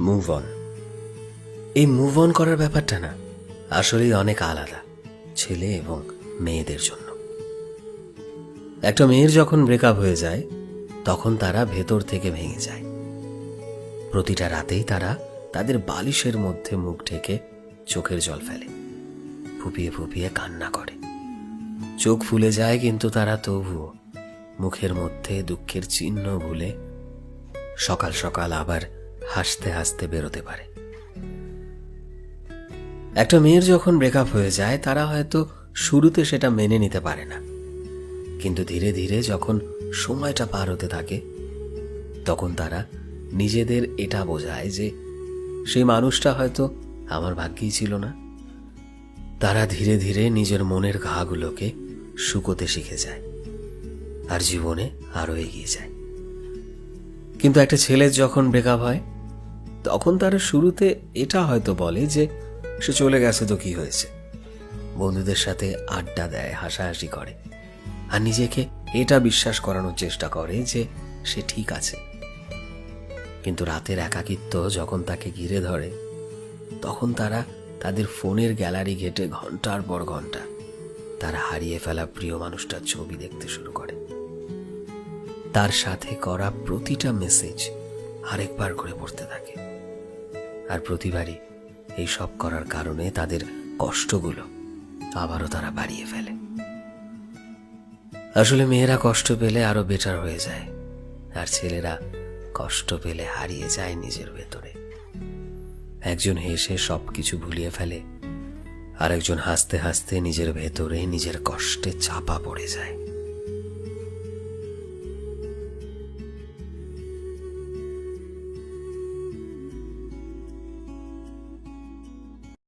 Move on এই move on করার ব্যাপারটা না, আসলেই অনেক আলাদা, ছেলে এবং মেয়েদের জন্য। একটা মেয়ের যখন ব্রেকআপ হয়ে যায়, তখন তারা ভেতর থেকে ভেঙে যায়। প্রতিটা রাতেই তারা তাদের বালিশের মধ্যে মুখ ঢেকে চোখের জল ফেলে, ফুপিয়ে ফুপিয়ে কান্না করে। চোখ ফুলে যায় কিন্তু তারা তবুও মুখের মধ্যে দুঃখের চিহ্ন ভুলে সকাল সকাল আবার হাসতে হাসতে বেরোতে পারে। একটা মেয়ের যখন ব্রেকআপ হয়ে যায়, তারা হয়তো শুরুতে সেটা মেনে নিতে পারে না। কিন্তু ধীরে ধীরে যখন সময়টা পার হতে থাকে, তখন তারা নিজেদের এটা বোঝায় যে সেই মানুষটা হয়তো আমার ভাগ্যেই ছিল না। তারা ধীরে ধীরে নিজের মনের ঘাগুলোকে শুকোতে শিখে যায় আর জীবনে আরও এগিয়ে যায়। কিন্তু একটা ছেলের যখন ব্রেকআপ হয় তখন তারা শুরুতে এটা হয়তো বলে যে, সে চলে গেছে তো কি হয়েছে? বন্ধুদের সাথে আড্ডা দেয়, হাসাহাসি করে। আর নিজেকে এটা বিশ্বাস করানোর চেষ্টা করে যে, সে ঠিক আছে। কিন্তু রাতের একাকিত্ব যখন তাকে ঘিরে ধরে, তখন তারা তাদের ফোনের গ্যালারি ঘেটে ঘণ্টার পর ঘণ্টা তার হারিয়ে ফেলা প্রিয় মানুষটার ছবি দেখতে শুরু করে। তার সাথে করা প্রতিটা মেসেজ আরেকবার করে পড়তে থাকে। আর প্রতিবারই এই সব করার কারণে তাদের কষ্টগুলো আবারও তারা বাড়িয়ে ফেলে। আসলে মেয়েরা কষ্ট পেলে আরও বেটার হয়ে যায়, আর ছেলেরা কষ্ট পেলে হারিয়ে যায় নিজের ভেতরে। একজন হেসে সব কিছু ভুলিয়ে ফেলে আর একজন হাসতে হাসতে নিজের ভেতরে নিজের কষ্টে চাপা পড়ে যায়।